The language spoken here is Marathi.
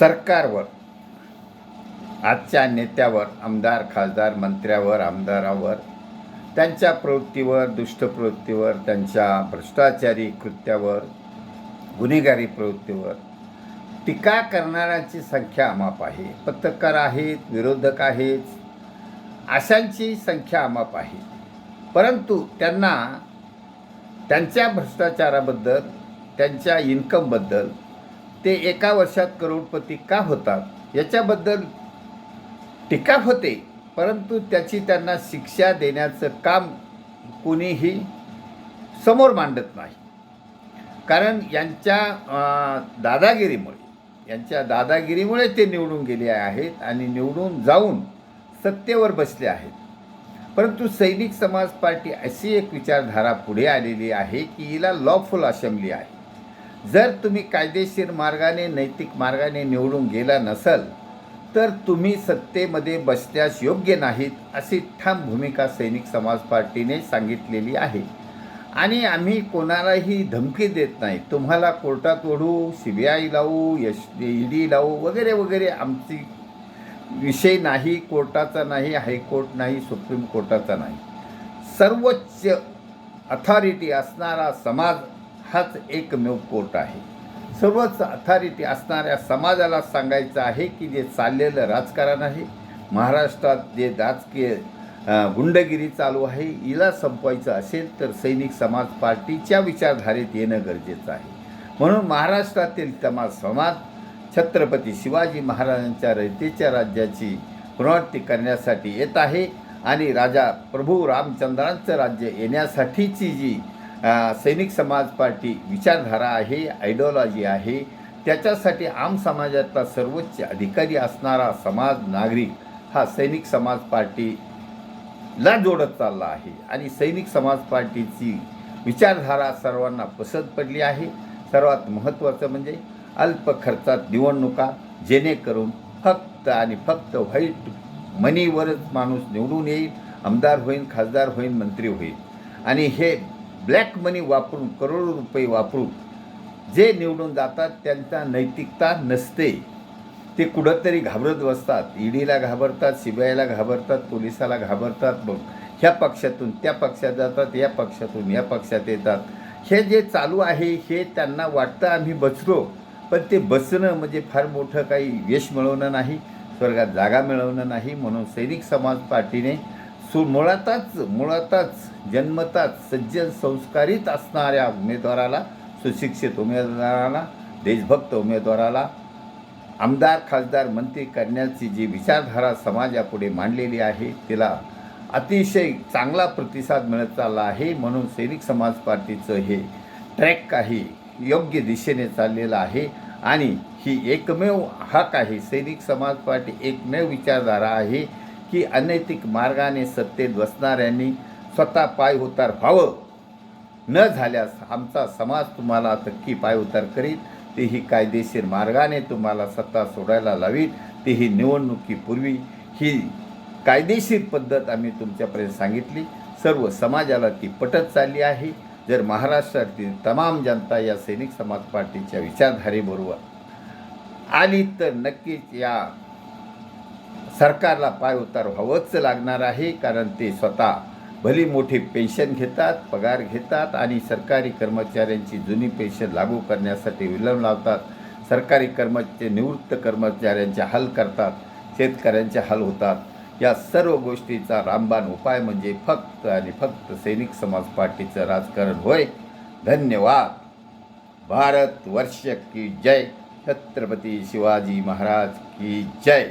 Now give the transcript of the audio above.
सरकारवर आजच्या नेत्यावर आमदार खासदार मंत्र्यावर आमदारावर त्यांच्या प्रवृत्तीवर दुष्ट प्रवृत्तीवर त्यांच्या भ्रष्टाचारी कृत्यावर गुन्हेगारी प्रवृत्तीवर टीका करणाऱ्यांची संख्या अमाप आहे. पत्रकार आहेत विरोधक आहेत अशांची संख्या अमाप आहे. परंतु त्यांना त्यांच्या भ्रष्टाचाराबद्दल त्यांच्या इन्कमबद्दल ते एका वर्षात करोडपती का होतात? याच्याबद्दल टीका होते परंतु त्याची त्यांना शिक्षा देण्याचं काम कोणीही समोर मांडत नाही. कारण यांच्या दादागिरीमुळे यांच्या दादागिरीमुळे ते निवडून गेले आहेत आणि निवडून जाऊन सत्तेवर बसले आहेत. परंतु सैनिक समाज पार्टी अशी एक विचारधारा पुढे आलेली आहे की हिला लॉफुल असेंब्ली आहे. जर तुम्ही कायदेशीर मार्गाने नैतिक मार्गाने निवडून गेला नसाल तर तुम्ही सत्तेमध्ये बसल्यास योग्य नाहीत अशी ठाम भूमिका सैनिक समाज पार्टीने सांगितलेली आहे. आणि आम्ही कोणालाही धमकी देत नाही. तुम्हाला कोर्टात ओढू सी बी आय लावू एस ई डी लावू वगैरे वगैरे आमची विषय नाही कोर्टाचा नाही हायकोर्ट नाही सुप्रीम कोर्टाचा नाही. सर्वोच्च अथॉरिटी असणारा समाज हाच एकमेव कोर्ट आहे. सर्वच अथॉरिटी असणाऱ्या समाजाला सांगायचं आहे की जे चाललेलं राजकारण आहे महाराष्ट्रात जे राजकीय गुंडगिरी चालू आहे हिला संपवायचं असेल तर सैनिक समाज पार्टीच्या विचारधारेत येणं गरजेचं आहे. म्हणून महाराष्ट्रातील समाज समाज छत्रपती शिवाजी महाराजांच्या रयतेच्या राज्याची पुनरावृत्ती करण्यासाठी येत आहे आणि राजा प्रभू रामचंद्रांचं राज्य येण्यासाठीची जी सैनिक समाज पार्टी विचारधारा आहे आयडिओलॉजी आहे. त्याच्यासाठी आम समाजातला सर्वोच्च अधिकारी असणारा समाज नागरिक हा सैनिक समाज पार्टीला जोडत चालला आहे. आणि सैनिक समाज पार्टीची विचारधारा सर्वांना पसंत पडली आहे. सर्वात महत्त्वाचं म्हणजे अल्प खर्चात निवडणुका जेणेकरून फक्त आणि फक्त व्हाईट मनीवरच माणूस निवडून येईल आमदार होईल खासदार होईल मंत्री होईल. आणि हे ब्लॅक मनी वापरून करोडो रुपये वापरून जे निवडून जातात त्यांचा नैतिकता नसते. ते कुठंतरी घाबरत बसतात. ईडीला घाबरतात सी बी आयला घाबरतात पोलिसाला घाबरतात. मग ह्या पक्षातून त्या पक्षात जातात या पक्षातून या पक्षात येतात. हे जे चालू आहे हे त्यांना वाटतं आम्ही बचलो पण ते बसणं म्हणजे फार मोठं काही यश मिळवणं नाही स्वर्गात जागा मिळवणं नाही म्हणून सैनिक समाज पार्टीने सु मुळातच मुळातच जन्मताच सज्जन संस्कारित असणाऱ्या उमेदवाराला सुशिक्षित उमेदवाराला देशभक्त उमेदवाराला आमदार खासदार मंत्री करण्याची जी विचारधारा समाजापुढे मांडलेली आहे तिला अतिशय चांगला प्रतिसाद मिळत चालला आहे म्हणून सैनिक समाज पार्टीचं हे ट्रॅक काही योग्य दिशेने चाललेलं आहे. आणि ही एकमेव हक आहे. सैनिक समाज पार्टी एकमेव विचारधारा आहे. की अनैतिक मार्गाने सत्तेत बसणाऱ्यांनी स्वतः पाय उतार व्हावं. न झाल्यास आमचा समाज तुम्हाला नक्की पाय उतार करीत तेही कायदेशीर मार्गाने तुम्हाला सत्ता सोडायला लावीत तेही निवडणुकीपूर्वी. ही कायदेशीर पद्धत आम्ही तुमच्यापर्यंत सांगितली. सर्व समाजाला ती पटत चालली आहे. जर महाराष्ट्रातील तमाम जनता या सैनिक समाज पार्टीच्या विचारधारेबरोबर आली तर नक्कीच या सरकारला पाय उतार व्हावंच लागणार आहे कारण ते स्वतः भली मोठी पेन्शन घेतात पगार घेतात आणि सरकारी कर्मचाऱ्यांची जुनी पेन्शन लागू करण्यासाठी विलंब लावतात. सरकारी कर्मचारी निवृत्त कर्मचाऱ्यांचे हल करतात शेतकऱ्यांचे हल होतात. या सर्व गोष्टीचा रामबाण उपाय म्हणजे फक्त आणि फक्त सैनिक समाज पार्टीचं राजकारण होय. धन्यवाद. भारत वर्ष की जय. छत्रपती शिवाजी महाराज की जय.